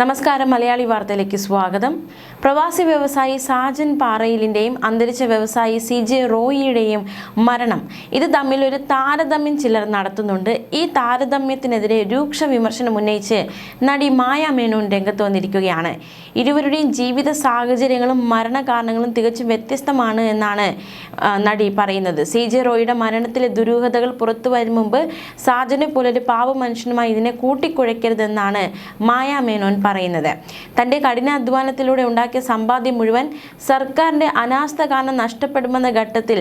നമസ്കാരം മലയാളി വാർത്തയിലേക്ക് സ്വാഗതം. പ്രവാസി വ്യവസായി സാജൻ പാറയിലിന്റെയും അന്തരിച്ച വ്യവസായി സി ജെ റോയിയുടെയും മരണം. ഇത് തമ്മിൽ ഒരു താരതമ്യം ചിലർ നടത്തുന്നുണ്ട്. ഈ താരതമ്യത്തിനെതിരെ രൂക്ഷ വിമർശനം ഉന്നയിച്ച് നടി മായ മേനോൻ രംഗത്ത് വന്നിരിക്കുകയാണ്. ഇരുവരുടെയും ജീവിത സാഹചര്യങ്ങളും മരണകാരണങ്ങളും തികച്ചും വ്യത്യസ്തമാണ് എന്നാണ് നടി പറയുന്നത്. സി ജെ റോയിയുടെ മരണത്തിലെ ദുരൂഹതകൾ പുറത്തു വരും മുമ്പ് സാജനെ പോലൊരു പാവ മനുഷ്യനുമായി ഇതിനെ കൂട്ടിക്കുഴയ്ക്കരുതെന്നാണ് മായ മേനോൻ പറയുന്നത്. തന്റെ കഠിനാധ്വാനത്തിലൂടെ ഉണ്ടാക്കിയ സമ്പാദ്യം മുഴുവൻ സർക്കാരിന്റെ അനാസ്ഥ കാരണം നഷ്ടപ്പെടുമെന്ന ഘട്ടത്തിൽ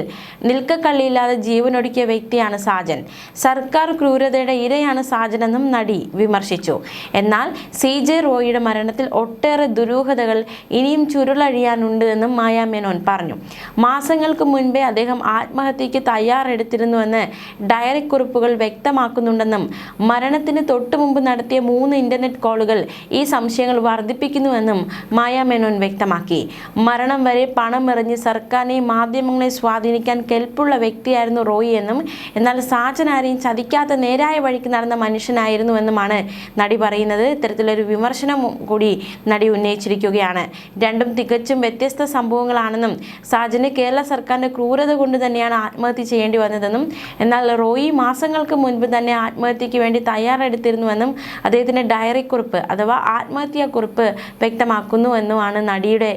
നിൽക്കക്കള്ളിയില്ലാതെ ജീവനൊടുക്കിയ വ്യക്തിയാണ് സാജൻ. സർക്കാർ ക്രൂരതയുടെ ഇരയാണ് സാജനെന്നും നടി വിമർശിച്ചു. എന്നാൽ സി ജെ റോയിയുടെ മരണത്തിൽ ഒട്ടേറെ ദുരൂഹതകൾ ഇനിയും ചുരുളഴിയാനുണ്ട് എന്നും മായ മേനോൻ പറഞ്ഞു. മാസങ്ങൾക്ക് മുൻപേ അദ്ദേഹം ആത്മഹത്യയ്ക്ക് തയ്യാറെടുത്തിരുന്നുവെന്ന് ഡയറി കുറിപ്പുകൾ വ്യക്തമാക്കുന്നുണ്ടെന്നും മരണത്തിന് തൊട്ടുമുമ്പ് നടത്തിയ മൂന്ന് ഇന്റർനെറ്റ് കോളുകൾ ഈ സംശയങ്ങൾ വർദ്ധിപ്പിക്കുന്നുവെന്നും മായ മേനോൻ വ്യക്തമാക്കി. മരണം വരെ പണം എറിഞ്ഞ് സർക്കാരിനെ മാധ്യമങ്ങളെ സ്വാധീനിക്കാൻ കെൽപ്പുള്ള വ്യക്തിയായിരുന്നു റോയി എന്നും എന്നാൽ സാജൻ ആരെയും ചതിക്കാത്ത നേരായ വഴിക്ക് നടന്ന മനുഷ്യനായിരുന്നുവെന്നുമാണ് നടി പറയുന്നത്. ഇത്തരത്തിലൊരു വിമർശനം കൂടി നടി ഉന്നയിച്ചിരിക്കുകയാണ്. രണ്ടും തികച്ചും വ്യത്യസ്ത സംഭവങ്ങളാണെന്നും സാജന് കേരള സർക്കാരിന്റെ ക്രൂരത കൊണ്ട് തന്നെയാണ് ആത്മഹത്യ ചെയ്യേണ്ടി വന്നതെന്നും എന്നാൽ റോയി മാസങ്ങൾക്ക് മുൻപ് തന്നെ ആത്മഹത്യക്ക് വേണ്ടി തയ്യാറെടുത്തിരുന്നുവെന്നും അദ്ദേഹത്തിന്റെ ഡയറി കുറിപ്പ് അഥവാ ആത്മഹത്യാ കുറിപ്പ് വ്യക്തമാക്കുന്നു എന്നുമാണ് നടിയുടെ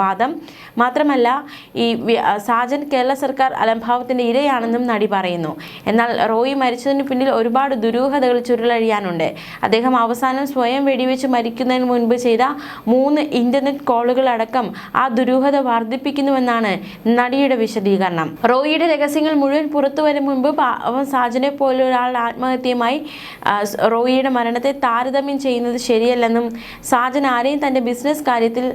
വാദം. മാത്രമല്ല ഈ സാജൻ കേരള സർക്കാർ അലംഭാവത്തിന്റെ ഇരയാണെന്നും നടി പറയുന്നു. എന്നാൽ റോയി മരിച്ചതിന് പിന്നിൽ ഒരുപാട് ദുരൂഹതകൾ ചുരുളഴിയാനുണ്ട്. അദ്ദേഹം അവസാനം സ്വയം വെടിവെച്ച് മരിക്കുന്നതിന് മുൻപ് ചെയ്ത മൂന്ന് ഇന്റർനെറ്റ് കോളുകൾ അടക്കം ആ ദുരൂഹത വർദ്ധിപ്പിക്കുന്നുവെന്നാണ് നടിയുടെ വിശദീകരണം. റോയിയുടെ രഹസ്യങ്ങൾ മുഴുവൻ പുറത്തു വരും മുൻപ് അവൻ സാജനെ പോലെ ഒരാൾ ആത്മഹത്യയുമായി റോയിയുടെ മരണത്തെ താരതമ്യം ചെയ്യുന്നത് ശരിയല്ലെന്നും സാജൻ ആരെയും തന്റെ ബിസിനസ് കാര്യത്തിൽ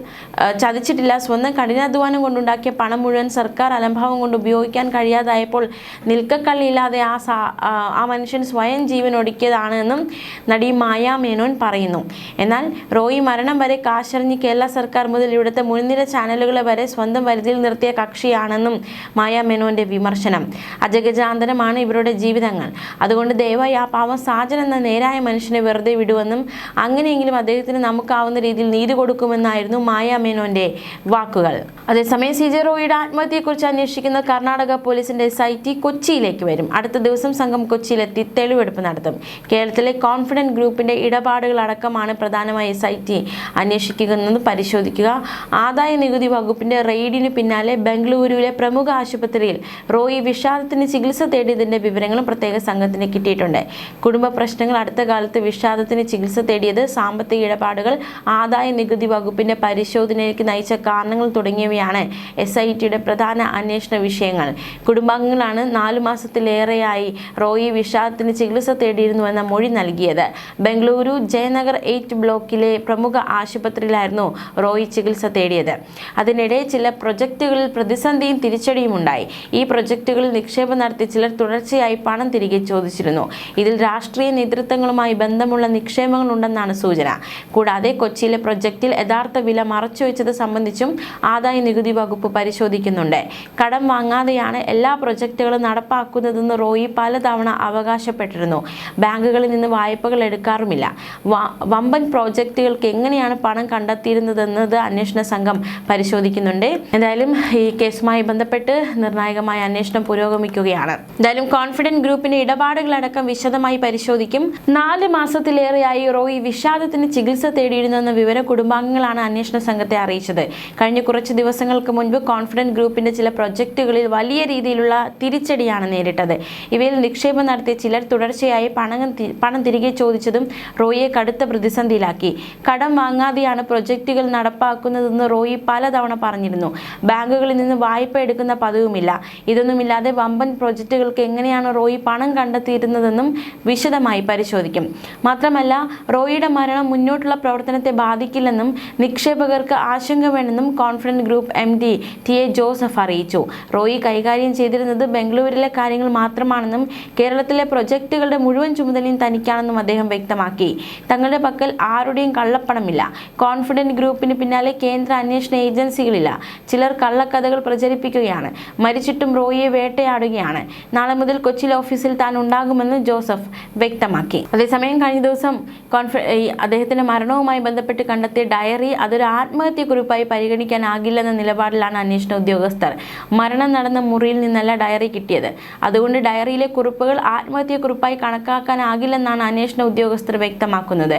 ചതിച്ചിട്ടില്ല. സ്വന്തം കഠിനാധ്വാനം കൊണ്ടുണ്ടാക്കിയ പണം മുഴുവൻ സർക്കാർ അലംഭാവം കൊണ്ട് ഉപയോഗിക്കാൻ കഴിയാതായപ്പോൾ നിൽക്കക്കള്ളിയില്ലാതെ ആ സാ ആ, മനുഷ്യൻ സ്വയം ജീവൻ ഒടുക്കിയതാണ് എന്നും നടി മായ മേനോൻ പറയുന്നു. എന്നാൽ റോയി മരണം വരെ കാശറിഞ്ഞ് കേരള സർക്കാർ മുതൽ ഇവിടുത്തെ മുൻനിര ചാനലുകളെ വരെ സ്വന്തം പരിധിയിൽ നിർത്തിയ കക്ഷിയാണെന്നും മായ മേനോന്റെ വിമർശനം. അജഗജാന്തരമാണ് ഇവരുടെ ജീവിതങ്ങൾ. അതുകൊണ്ട് ദയവായി ആ പാവം സാജൻ എന്ന നേരായ മനുഷ്യനെ വെറുതെ വിടുവെന്നും അങ്ങനെയെങ്കിലും അദ്ദേഹത്തിന് നമുക്കാവുന്ന രീതിയിൽ നീതി കൊടുക്കുമെന്നായിരുന്നു മായ മേനോന്റെ വാക്കുകൾ. അതേസമയം സി ജെ റോയിയുടെ ആത്മഹത്യയെക്കുറിച്ച് അന്വേഷിക്കുന്ന കർണാടക പോലീസിന്റെ ടി കൊച്ചിയിലേക്ക് വരും. അടുത്ത ദിവസം സംഘം കൊച്ചിയിലെത്തി തെളിവെടുപ്പ് നടത്തും. കേരളത്തിലെ കോൺഫിഡന്റ് ഗ്രൂപ്പിന്റെ ഇടപാടുകൾ അടക്കമാണ് പ്രധാനമായി ടി അന്വേഷിക്കുന്നത്. പരിശോധിക്കുക. ആദായ നികുതി വകുപ്പിന്റെ റെയ്ഡിന് പിന്നാലെ ബംഗളൂരുവിലെ പ്രമുഖ ആശുപത്രിയിൽ റോയി വിഷാദത്തിന് ചികിത്സ തേടിയതിന്റെ വിവരങ്ങളും പ്രത്യേക സംഘത്തിന് കിട്ടിയിട്ടുണ്ട്. കുടുംബ പ്രശ്നങ്ങൾ അടുത്ത കാലത്ത് വിഷാദത്തിന് ചികിത്സ തേടിയത് സാമ്പത്തിക ഇടപാടുകൾ ആദായ നികുതി വകുപ്പിന്റെ പരിശോധനയിലേക്ക് നയിച്ച കാരണങ്ങൾ തുടങ്ങിയവയാണ് എസ് ഐ ടിയുടെ പ്രധാന അന്വേഷണ വിഷയങ്ങൾ. കുടുംബാംഗങ്ങളാണ് നാലു മാസത്തിലേറെയായി റോയി വിഷാദത്തിന് ചികിത്സ തേടിയിരുന്നുവെന്ന മൊഴി നൽകിയത്. ബംഗളൂരു ജയനഗർ എയ്റ്റ് ബ്ലോക്കിലെ പ്രമുഖ ആശുപത്രിയിലായിരുന്നു റോയി ചികിത്സ തേടിയത്. അതിനിടെ ചില പ്രൊജക്റ്റുകളിൽ പ്രതിസന്ധിയും തിരിച്ചടിയും ഉണ്ടായി ഈ പ്രൊജക്റ്റുകളിൽ നിക്ഷേപം നടത്തി ചിലർ തുടർച്ചയായി പണം തിരികെ ചോദിച്ചിരുന്നു. ഇതിൽ രാഷ്ട്രീയ നേതൃത്വങ്ങളുമായി ബന്ധമുള്ള നിക്ഷേപങ്ങളുണ്ടെന്നാണ് സൂചന. കൂടാതെ കൊച്ചിയിലെ പ്രൊജക്റ്റിൽ യഥാർത്ഥ വില മറച്ചുവെച്ചത് സംബന്ധിച്ചും ആദായ നികുതി വകുപ്പ് പരിശോധിക്കുന്നുണ്ട്. കടം വാങ്ങാതെയാണ് എല്ലാ പ്രൊജക്റ്റുകളും നടപ്പാക്കുന്നതെന്ന് റോയി പലതവണ അവകാശപ്പെട്ടിരുന്നു. ബാങ്കുകളിൽ നിന്ന് വായ്പകൾ എടുക്കാറുമില്ല. വമ്പൻ പ്രോജക്റ്റുകൾക്ക് എങ്ങനെയാണ് പണം കണ്ടെത്തിയിരുന്നതെന്നത് അന്വേഷണ സംഘം പരിശോധിക്കുന്നുണ്ട്. എന്തായാലും ഈ കേസുമായി ബന്ധപ്പെട്ട് നിർണായകമായ അന്വേഷണം പുരോഗമിക്കുകയാണ്. എന്തായാലും കോൺഫിഡന്റ് ഗ്രൂപ്പിന്റെ ഇടപാടുകളടക്കം വിശദമായി പരിശോധിക്കും. നാല് മാസത്തിലേറെയായി റോയി വിഷാദത്തിന് ചികിത്സ തേടിയിരുന്നെന്ന വിവരം കുടുംബാംഗങ്ങളാണ് അന്വേഷണ സംഘത്തെ അറിയിച്ചത്. കഴിഞ്ഞ കുറച്ച് ദിവസങ്ങൾക്ക് മുൻപ് കോൺഫിഡന്റ് ഗ്രൂപ്പിന്റെ ചില പ്രൊജക്ടുകളിൽ വലിയ രീതിയിലുള്ള തിരിച്ചടിയാണ് നേരിട്ടത്. ഇവയിൽ നിക്ഷേപം നടത്തിയ ചിലർ തുടർച്ചയായി പണം പണം തിരികെ ചോദിച്ചതും റോയിയെ കടുത്ത പ്രതിസന്ധിയിലാക്കി. കടം വാങ്ങാതെയാണ് പ്രൊജക്ടുകൾ നടപ്പാക്കുന്നതെന്ന് റോയി പലതവണ പറഞ്ഞിരുന്നു. ബാങ്കുകളിൽ നിന്ന് വായ്പ എടുക്കുന്ന പതിവുമില്ല. ഇതൊന്നുമില്ലാതെ വമ്പൻ പ്രൊജക്റ്റുകൾക്ക് എങ്ങനെയാണ് റോയി പണം കണ്ടെത്തിയിരുന്നതെന്നും വിശദമായി പരിശോധിക്കും. മാത്രമല്ല റോയിയുടെ മരണം മുന്നോട്ടുള്ള പ്രവർത്തനത്തെ ബാധിക്കില്ലെന്നും നിക്ഷേപകർക്ക് ആശങ്ക വേണമെന്നും confident group M D T A Joseph അറിയിച്ചു. റോയി കൈകാര്യം ചെയ്തിരുന്നത് ബംഗളൂരിലെ കാര്യങ്ങൾ മാത്രമാണെന്നും കേരളത്തിലെ പ്രൊജക്ടുകളുടെ മുഴുവൻ ചുമതലയും തനിക്കാണെന്നും അദ്ദേഹം വ്യക്തമാക്കി. തങ്ങളുടെ പക്കൽ ആരുടെയും കള്ളപ്പണമില്ല. കോൺഫിഡന്റ് ഗ്രൂപ്പിന് പിന്നാലെ കേന്ദ്ര അന്വേഷണ ഏജൻസികളില്ല. ചിലർ കള്ളക്കഥകൾ പ്രചരിപ്പിക്കുകയാണ്. മരിച്ചിട്ടും റോയിയെ വേട്ടയാടുകയാണ്. നാളെ മുതൽ കൊച്ചി ഓഫീസിൽ താൻ ഉണ്ടാകുമെന്ന് ജോസഫ് വ്യക്തമാക്കി. അതേസമയം കഴിഞ്ഞ ദിവസം കോൺഫി അദ്ദേഹത്തിന് അദ്ദേഹത്തിന്റെ മരണവുമായി ബന്ധപ്പെട്ട് കണ്ടെത്തിയ ഡയറി അതൊരു ആത്മഹത്യ ആത്മഹത്യക്കുറിപ്പായി പരിഗണിക്കാനാകില്ലെന്ന നിലപാടിലാണ് അന്വേഷണ ഉദ്യോഗസ്ഥർ. മരണം നടന്ന മുറിയിൽ നിന്നല്ല ഡയറി കിട്ടിയത്. അതുകൊണ്ട് ഡയറിയിലെ കുറിപ്പുകൾ ആത്മഹത്യ ആത്മഹത്യക്കുറിപ്പായി കണക്കാക്കാനാകില്ലെന്നാണ് അന്വേഷണ ഉദ്യോഗസ്ഥർ വ്യക്തമാക്കുന്നത്.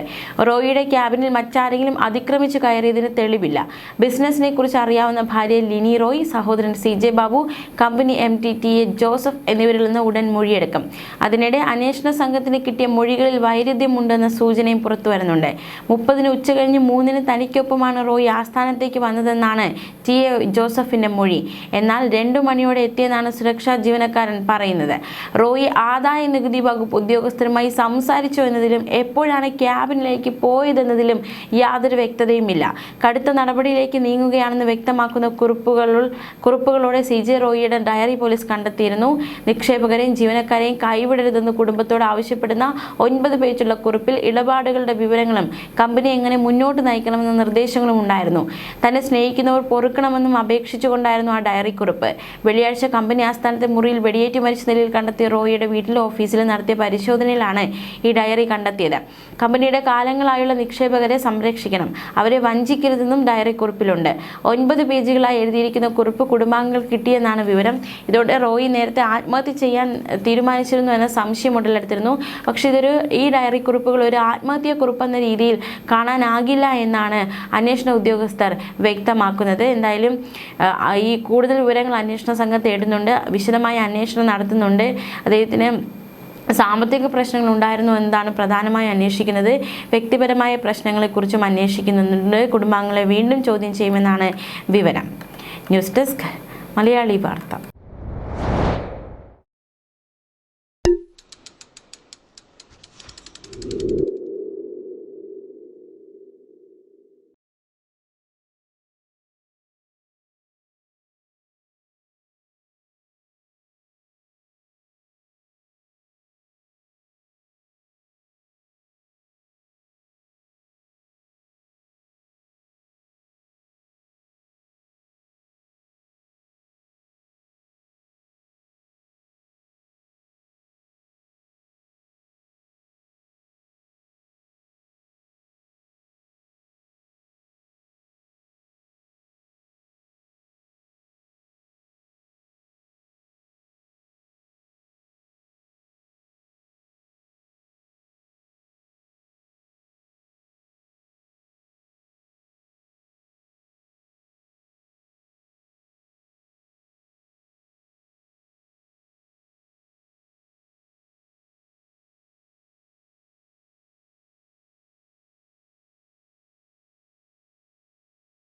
റോയിയുടെ ക്യാബിനിൽ മറ്റാരെങ്കിലും അതിക്രമിച്ചു കയറിയതിന് തെളിവില്ല. ബിസിനസിനെ കുറിച്ച് അറിയാവുന്ന ഭാര്യ ലിനി റോയ് സഹോദരൻ C J Babu company M T T A Joseph എന്നിവരിൽ നിന്ന് ഉടൻ മൊഴിയെടുക്കും. അതിനിടെ അന്വേഷണ സംഘത്തിന് കിട്ടിയ മൊഴികളിൽ വൈരുദ്ധ്യമുണ്ടെന്ന സൂചനയും പുറത്തു വരുന്നുണ്ട്. മുപ്പതിന് ഉച്ചകഴിഞ്ഞ് മൂന്നിന് തനിക്കൊപ്പമാണ് റോയ് ആസ്ഥാനത്തേക്ക് വന്നതെന്നാണ് ടി എ ജോസഫിന്റെ മൊഴി. എന്നാൽ രണ്ടു മണിയോടെ എത്തിയെന്നാണ് സുരക്ഷാ ജീവനക്കാരൻ പറയുന്നത്. റോയി ആദായ നികുതി വകുപ്പ് ഉദ്യോഗസ്ഥരുമായി സംസാരിച്ചു എന്നതിലും എപ്പോഴാണ് ക്യാബിനിലേക്ക് പോയതെന്നതിലും യാതൊരു വ്യക്തതയുമില്ല. കടുത്ത നടപടിയിലേക്ക് നീങ്ങുകയാണെന്ന് വ്യക്തമാക്കുന്ന കുറിപ്പുകൾ കുറിപ്പുകളോടെ സി ജെ റോയിയുടെ ഡയറി പോലീസ് കണ്ടെത്തിയിരുന്നു. നിക്ഷേപകരെയും ജീവനക്കാരെയും കൈവിടരുതെന്ന് കുടുംബത്തോട് ആവശ്യപ്പെടുന്ന ഒൻപത് പേജുള്ള കുറിപ്പിൽ ഇടപാടുകളുടെ വിവരങ്ങളും കമ്പനി എങ്ങനെ മുന്നോട്ട് നയിക്കണമെന്ന നിർദ്ദേശങ്ങളും ഉണ്ടായിരുന്നു. തന്നെ സ്നേഹിക്കുന്നവർ പൊറുക്കണമെന്നും അപേക്ഷിച്ചുകൊണ്ടായിരുന്നു ആ ഡയറി കുറിപ്പ്. വെള്ളിയാഴ്ച കമ്പനി ആസ്ഥാനത്തെ മുറിയിൽ വെടിയേറ്റ് മരിച്ച നിലയിൽ കണ്ടെത്തിയ റോയിയുടെ വീട്ടിലെ ഓഫീസിൽ നടത്തിയ പരിശോധനയിലാണ് ഈ ഡയറി കണ്ടെത്തിയത്. കമ്പനിയുടെ കാലങ്ങളായുള്ള നിക്ഷേപകരെ സംരക്ഷിക്കണം. അവരെ വഞ്ചിക്കരുതെന്നും ഡയറി കുറിപ്പിലുണ്ട്. ഒൻപത് പേജുകളായി എഴുതിയിരിക്കുന്ന കുറിപ്പ് കുടുംബാംഗങ്ങൾ കിട്ടിയെന്നാണ് വിവരം. ഇതോടെ റോയി നേരത്തെ ആത്മഹത്യ ചെയ്യാൻ തീരുമാനിച്ചിരുന്നു എന്ന സംശയം ഉടലെടുത്തിരുന്നു. പക്ഷേ ഇതൊരു ഈ ഡയറി കുറിപ്പുകൾ ഒരു ആത്മഹത്യ കുറിപ്പെന്ന രീതിയിൽ കാണാനാകില്ല എന്നാണ് അന്വേഷണ ഉദ്യോഗസ്ഥർ വ്യക്തമാക്കുന്നത്. എന്തായാലും ഈ കൂടുതൽ വിവരങ്ങൾ അന്വേഷണ സംഘം തേടുന്നുണ്ട്. വിശദമായ അന്വേഷണം നടത്തുന്നുണ്ട്. അദ്ദേഹത്തിന് സാമ്പത്തിക പ്രശ്നങ്ങൾ ഉണ്ടായിരുന്നു എന്നതാണ് പ്രധാനമായി അന്വേഷിക്കുന്നത്. വ്യക്തിപരമായ പ്രശ്നങ്ങളെക്കുറിച്ചും അന്വേഷിക്കുന്നുണ്ട്. കുടുംബാംഗങ്ങളെ വീണ്ടും ചോദ്യം ചെയ്യുമെന്നാണ് വിവരം. ന്യൂസ് ഡെസ്ക് മലയാളി വാർത്ത.